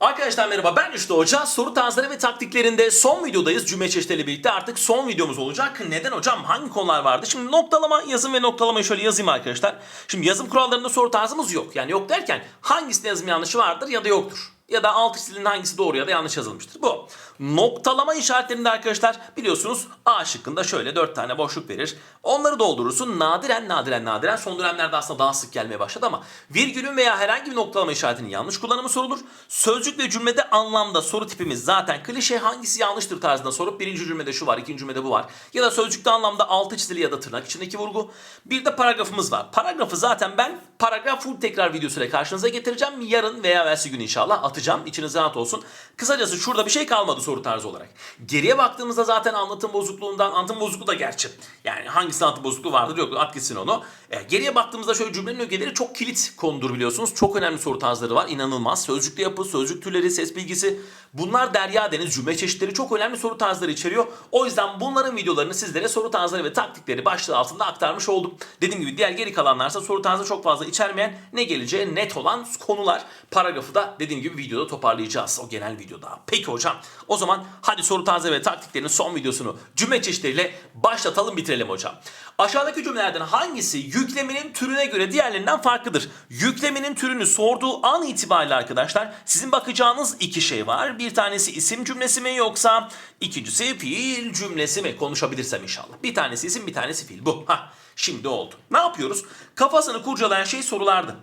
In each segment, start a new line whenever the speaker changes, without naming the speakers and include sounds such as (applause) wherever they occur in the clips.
Arkadaşlar merhaba ben Rüştü Hoca. Soru tarzları ve taktiklerinde son videodayız. Cümle çeşitleriyle birlikte artık son videomuz olacak. Neden hocam? Hangi konular vardı? Şimdi noktalama yazım ve noktalamayı şöyle yazayım arkadaşlar. Şimdi yazım kurallarında soru tarzımız yok. Yani yok derken hangisinde yazım yanlışı vardır ya da yoktur. Ya da alt çizilinin hangisi doğru ya da yanlış yazılmıştır. Bu. Noktalama işaretlerinde arkadaşlar biliyorsunuz A şıkkında şöyle 4 tane boşluk verir. Onları doldurursun. Nadiren nadiren nadiren son dönemlerde aslında daha sık gelmeye başladı ama virgülün veya herhangi bir noktalama işaretinin yanlış kullanımı sorulur. Sözcük ve cümlede anlamda soru tipimiz zaten klişe hangisi yanlıştır tarzında sorup birinci cümlede şu var, ikinci cümlede bu var. Ya da sözcükte anlamda altı çizili ya da tırnak içindeki vurgu. Bir de paragrafımız var. Paragrafı zaten ben paragraf full tekrar videosuyla karşınıza getireceğim. Yarın veya versi gün inşallah atacağım. İçiniz rahat olsun. Kısacası şurada bir şey kalmadı soru tarzı olarak. Geriye baktığımızda zaten anlatım bozukluğundan, anlatım bozukluğu da gerçi. Yani hangisi anlatım bozukluğu vardır yok at gitsin onu. E, geriye baktığımızda şöyle cümlenin ögeleri çok kilit konudur biliyorsunuz. Çok önemli soru tarzları var inanılmaz. Sözcükte yapı, sözcük türleri, ses bilgisi. Bunlar derya deniz cümle çeşitleri çok önemli soru tarzları içeriyor. O yüzden bunların videolarını sizlere soru tarzları ve taktikleri başlığı altında aktarmış oldum. Dediğim gibi diğer geri kalanlarsa soru tarzı çok fazla içermeyen ne geleceği net olan konular. Paragrafı da dediğim gibi videoda toparlayacağız o genel videoda. Peki hocam o zaman hadi soru tarzı ve taktiklerinin son videosunu cümle çeşitleriyle başlatalım bitirelim hocam. Aşağıdaki cümlelerden hangisi yükleminin türüne göre diğerlerinden farklıdır? Yükleminin türünü sorduğu an itibariyle arkadaşlar sizin bakacağınız iki şey var. Bir tanesi isim cümlesi mi yoksa ikincisi fiil cümlesi mi? Konuşabilirsem inşallah. Bir tanesi isim bir tanesi fiil bu. Hah şimdi oldu. Ne yapıyoruz? Kafasını kurcalayan şey sorulardı.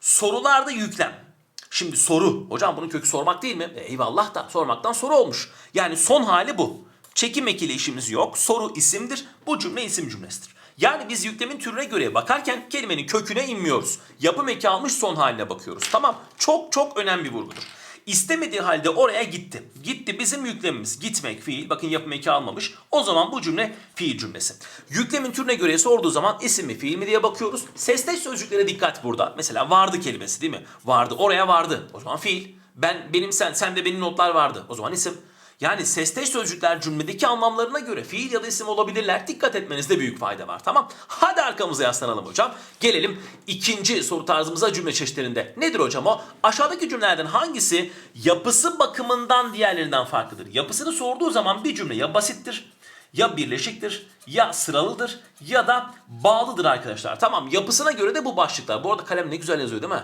Sorularda yüklem. Şimdi soru. Hocam bunun kökü sormak değil mi? E, eyvallah da sormaktan soru olmuş. Yani son hali bu. Çekim ekili işimiz yok. Soru isimdir. Bu cümle isim cümlesidir. Yani biz yüklemin türüne göre bakarken kelimenin köküne inmiyoruz. Yapım eki almış son haline bakıyoruz. Tamam. Çok çok önemli bir vurgudur. İstemediği halde oraya gitti. Gitti bizim yüklemimiz. Gitmek fiil. Bakın yapım eki almamış. O zaman bu cümle fiil cümlesi. Yüklemin türüne göre sorduğu zaman isim mi fiil mi diye bakıyoruz. Sesteş sözcüklere dikkat burada. Mesela vardı kelimesi değil mi? Vardı. Oraya vardı. O zaman fiil. Ben benim sen sen de benim notlar vardı. O zaman isim. Yani sesteş sözcükler cümledeki anlamlarına göre fiil ya da isim olabilirler. Dikkat etmenizde büyük fayda var. Tamam. Hadi arkamıza yaslanalım hocam. Gelelim ikinci soru tarzımıza cümle çeşitlerinde. Nedir hocam o? Aşağıdaki cümlelerden hangisi yapısı bakımından diğerlerinden farklıdır? Yapısını sorduğu zaman bir cümle ya basittir ya birleşiktir, ya sıralıdır ya da bağlıdır arkadaşlar. Tamam yapısına göre de bu başlıklar. Bu arada kalem ne güzel yazıyor değil mi?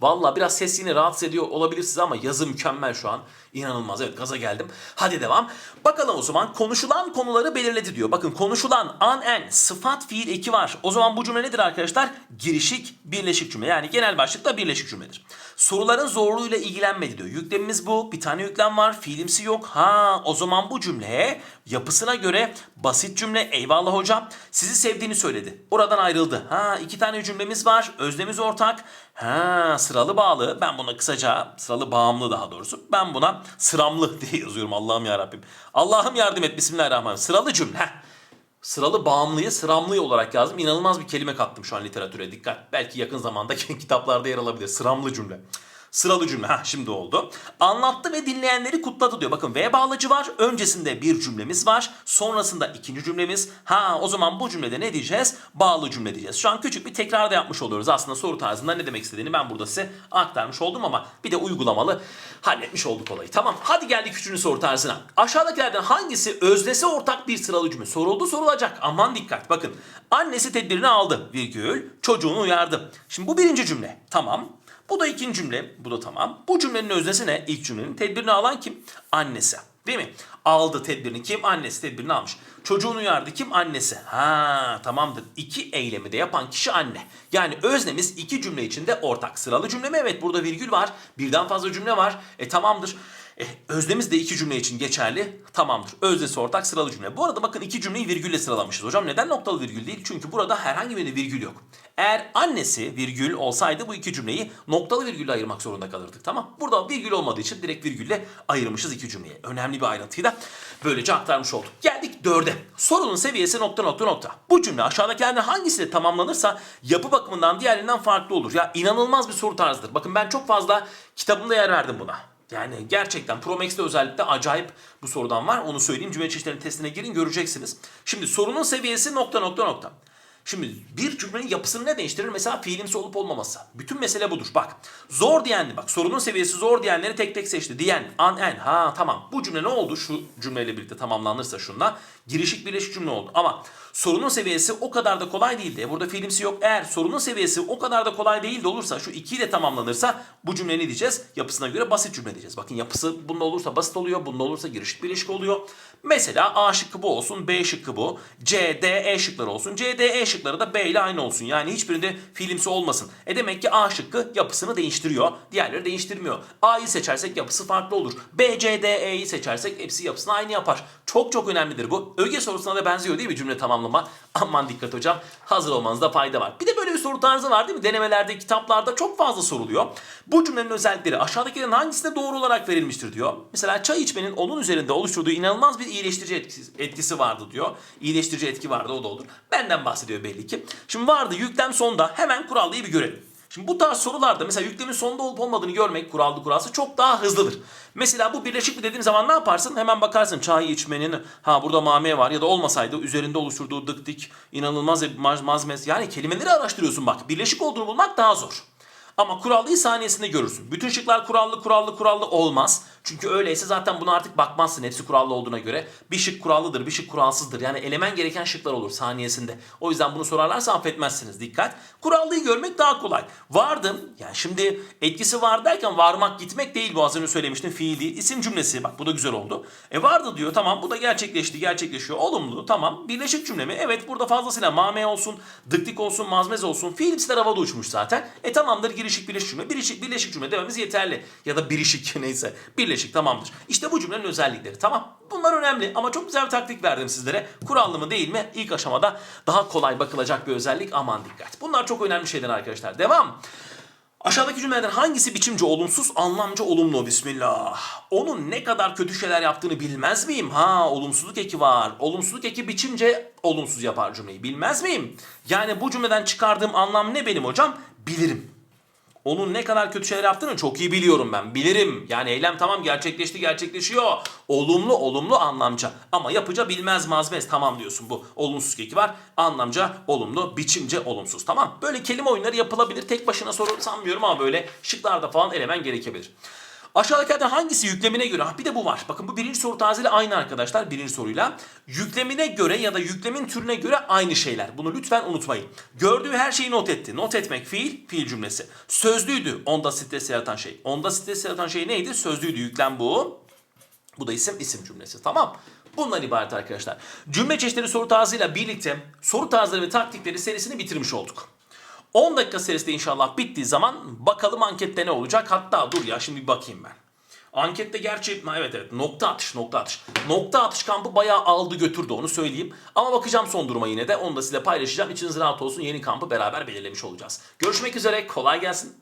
Vallahi biraz ses yine rahatsız ediyor olabilirsiniz ama yazı mükemmel şu an. İnanılmaz evet gaza geldim. Hadi devam. Bakalım o zaman konuşulan konuları belirledi diyor. Bakın konuşulan an en sıfat fiil eki var. O zaman bu cümle nedir arkadaşlar? Girişik birleşik cümle. Yani genel başlıkla birleşik cümledir. Soruların zorluğuyla ilgilenmedi diyor. Yüklemimiz bu. Bir tane yüklem var. Fiilimsi yok. Ha o zaman bu cümle yapısına göre basit cümle. Eyvallah hocam. Sizi sevdiğini söyledi. Oradan ayrıldı. Ha iki tane cümlemiz var. Öznemiz ortak. Ha sıralı bağlı. Ben buna kısaca sıralı bağımlı daha doğrusu. Ben buna sıramlı (laughs) diye yazıyorum Allah'ım ya Rabbim. Allah'ım yardım et. Bismillahirrahmanirrahim. Sıralı cümle. Sıralı bağımlıyı sıramlı olarak yazdım. İnanılmaz bir kelime kattım şu an literatüre. Dikkat. Belki yakın zamanda (laughs) kitaplarda yer alabilir. Sıramlı cümle. Sıralı cümle. Ha şimdi oldu. Anlattı ve dinleyenleri kutladı diyor. Bakın V bağlacı var. Öncesinde bir cümlemiz var. Sonrasında ikinci cümlemiz. Ha o zaman bu cümlede ne diyeceğiz? Bağlı cümle diyeceğiz. Şu an küçük bir tekrar da yapmış oluyoruz. Aslında soru tarzında ne demek istediğini ben burada size aktarmış oldum ama bir de uygulamalı halletmiş olduk olayı. Tamam hadi geldik üçüncü soru tarzına. Aşağıdakilerden hangisi öznesi ortak bir sıralı cümle? Soruldu sorulacak. Aman dikkat bakın. Annesi tedbirini aldı virgül çocuğunu uyardı. Şimdi bu birinci cümle. Tamam. Bu da ikinci cümle. Bu da tamam. Bu cümlenin öznesi ne? İlk cümlenin tedbirini alan kim? Annesi. Değil mi? Aldı tedbirini kim? Annesi tedbirini almış. Çocuğunu uyardı kim? Annesi. Ha tamamdır. İki eylemi de yapan kişi anne. Yani öznemiz iki cümle içinde ortak. Sıralı cümle mi? Evet burada virgül var. Birden fazla cümle var. E tamamdır. E, öznemiz de iki cümle için geçerli. Tamamdır. Öznesi ortak sıralı cümle. Bu arada bakın iki cümleyi virgülle sıralamışız. Hocam neden noktalı virgül değil? Çünkü burada herhangi bir virgül yok. Eğer annesi virgül olsaydı bu iki cümleyi noktalı virgülle ayırmak zorunda kalırdık. Tamam. Burada virgül olmadığı için direkt virgülle ayırmışız iki cümleyi. Önemli bir ayrıntıyı da böylece aktarmış olduk. Geldik dörde. Sorunun seviyesi nokta nokta nokta. Bu cümle aşağıdakilerden hangisiyle tamamlanırsa yapı bakımından diğerlerinden farklı olur. Ya inanılmaz bir soru tarzıdır. Bakın ben çok fazla kitabımda yer verdim buna. Yani gerçekten Pro Max'te özellikle acayip bu sorudan var. Onu söyleyeyim. Cümle çeşitlerinin testine girin göreceksiniz. Şimdi sorunun seviyesi nokta nokta nokta. Şimdi bir cümlenin yapısını ne değiştirir? Mesela fiilimsi olup olmaması. Bütün mesele budur. Bak zor diyenli bak sorunun seviyesi zor diyenleri tek tek seçti. Diyen, an, en. Ha tamam. Bu cümle ne oldu? Şu cümleyle birlikte tamamlanırsa şunla. Girişik birleşik cümle oldu. Ama sorunun seviyesi o kadar da kolay değildi. E Burada fiilimsi yok. Eğer sorunun seviyesi o kadar da kolay değil de olursa şu ikiyle tamamlanırsa bu cümle ne diyeceğiz? Yapısına göre basit cümle diyeceğiz. Bakın yapısı bunda olursa basit oluyor. Bunda olursa girişik birleşik oluyor. Mesela A şıkkı bu olsun. B şıkkı bu. C, D, E şıkları olsun. C, D, E şıkları da B ile aynı olsun. Yani hiçbirinde fiilimsi olmasın. E demek ki A şıkkı yapısını değiştiriyor. Diğerleri değiştirmiyor. A'yı seçersek yapısı farklı olur. B, C, D, E'yi seçersek hepsi yapısını aynı yapar. Çok çok önemlidir bu. Öge sorusuna da benziyor değil mi cümle tamamlama? Aman dikkat hocam. Hazır olmanızda fayda var. Bir de böyle bir soru tarzı var değil mi? Denemelerde, kitaplarda çok fazla soruluyor. Bu cümlenin özellikleri aşağıdakilerin hangisinde doğru olarak verilmiştir diyor. Mesela çay içmenin onun üzerinde oluşturduğu inanılmaz bir iyileştirici etkisi, vardı diyor. İyileştirici etki vardı o da olur. Benden bahsediyor belli ki. Şimdi vardı yüklem sonda hemen kurallıyı bir görelim. Şimdi bu tarz sorularda mesela yüklemin sonda olup olmadığını görmek kurallı kuralsı çok daha hızlıdır. Mesela bu birleşik mi dediğim zaman ne yaparsın? Hemen bakarsın çay içmenin ha burada mame var ya da olmasaydı üzerinde oluşturduğu dık dik inanılmaz bir maz, mazmez. Yani kelimeleri araştırıyorsun bak. Birleşik olduğunu bulmak daha zor. Ama kurallıyı saniyesinde görürsün. Bütün şıklar kurallı kurallı kurallı olmaz. Çünkü öyleyse zaten buna artık bakmazsın hepsi kurallı olduğuna göre. Bir şık kurallıdır, bir şık kuralsızdır. Yani elemen gereken şıklar olur saniyesinde. O yüzden bunu sorarlarsa affetmezsiniz. Dikkat. Kurallıyı görmek daha kolay. Vardım. Yani şimdi etkisi var derken varmak gitmek değil bu az önce söylemiştim. Fiil değil. İsim cümlesi. Bak bu da güzel oldu. E vardı diyor. Tamam bu da gerçekleşti. Gerçekleşiyor. Olumlu. Tamam. Birleşik cümle mi? Evet burada fazlasıyla mame olsun, dıktik olsun, mazmez olsun. Fiilimsiler havada uçmuş zaten. E tamamdır girişik birleşik cümle. Birleşik, birleşik cümle dememiz yeterli. Ya da birişik (laughs) neyse. Birleşik tamamdır. İşte bu cümlenin özellikleri. Tamam. Bunlar önemli ama çok güzel bir taktik verdim sizlere. Kurallı mı değil mi? İlk aşamada daha kolay bakılacak bir özellik. Aman dikkat. Bunlar çok önemli şeyler arkadaşlar. Devam. Aşağıdaki cümlelerden hangisi biçimci olumsuz, anlamcı olumlu? Bismillah. Onun ne kadar kötü şeyler yaptığını bilmez miyim? Ha, olumsuzluk eki var. Olumsuzluk eki biçimce olumsuz yapar cümleyi. Bilmez miyim? Yani bu cümleden çıkardığım anlam ne benim hocam? Bilirim. Onun ne kadar kötü şeyler yaptığını çok iyi biliyorum ben. Bilirim. Yani eylem tamam gerçekleşti gerçekleşiyor. Olumlu olumlu anlamca. Ama yapıca bilmez mazmez tamam diyorsun bu. Olumsuz eki var. Anlamca olumlu, biçimce olumsuz. Tamam. Böyle kelime oyunları yapılabilir. Tek başına soru sanmıyorum ama böyle şıklarda falan elemen gerekebilir. Aşağıdakilerden hangisi yüklemine göre? Ha, bir de bu var. Bakın bu birinci soru tarzıyla aynı arkadaşlar. Birinci soruyla. Yüklemine göre ya da yüklemin türüne göre aynı şeyler. Bunu lütfen unutmayın. Gördüğü her şeyi not etti. Not etmek fiil, fiil cümlesi. Sözlüydü onda stres yaratan şey. Onda stres yaratan şey neydi? Sözlüydü yüklem bu. Bu da isim, isim cümlesi. Tamam. Bundan ibaret arkadaşlar. Cümle çeşitleri soru tarzıyla birlikte soru tarzları ve taktikleri serisini bitirmiş olduk. 10 dakika serisi de inşallah bittiği zaman bakalım ankette ne olacak. Hatta dur ya şimdi bir bakayım ben. Ankette gerçi evet evet nokta atış nokta atış. Nokta atış kampı bayağı aldı götürdü onu söyleyeyim. Ama bakacağım son duruma yine de onu da size paylaşacağım. İçiniz rahat olsun yeni kampı beraber belirlemiş olacağız. Görüşmek üzere kolay gelsin.